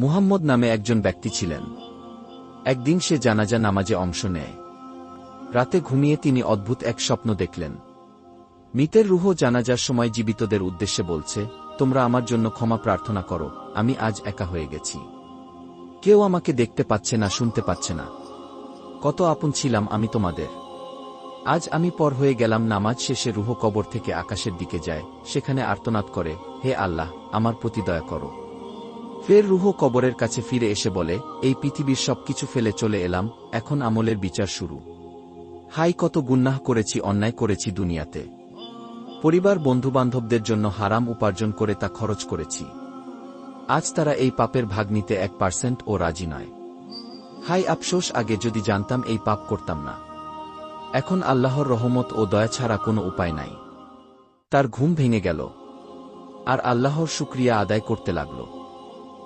মুহাম্মদ নামে একজন ব্যক্তি ছিলেন। একদিন সে জানাজা নামাজে অংশ নেয়। রাতে ঘুমিয়ে তিনি অদ্ভুত এক স্বপ্ন দেখলেন। মৃতের রুহ জানাজার সময় জীবিতদের উদ্দেশ্যে বলছে, তোমরা আমার জন্য ক্ষমা প্রার্থনা করো, আমি আজ একা হয়ে গেছি। কেউ আমাকে দেখতে পাচ্ছে না, শুনতে পাচ্ছে না। কত আপন ছিলাম আমি তোমাদের। আজ আমি পর হয়ে গেলাম নামাজ শেষে রুহ কবর থেকে আকাশের দিকে যায়, সেখানে আর্তনাদ করে, হে আল্লাহ, আমার প্রতি দয়া করো। ফের রুহ কবরের কাছে ফিরে এসে বলে, এই পৃথিবীর সবকিছু ফেলে চলে এলাম, এখন আমলের বিচার শুরু। হাই, কত গুন্নাহ করেছি, অন্যায় করেছি দুনিয়াতে। পরিবার, বন্ধুবান্ধবদের জন্য হারাম উপার্জন করে তা খরচ করেছি। আজ তারা এই পাপের ভাগ নিতে এক পার্সেন্ট ও রাজি নয়। হাই, আফসোস, আগে যদি জানতাম এই পাপ করতাম না। এখন আল্লাহর রহমত ও দয়া ছাড়া কোনো উপায় নাই। তার ঘুম ভেঙে গেল। আর আল্লাহর শুক্রিয়া আদায় করতে লাগল।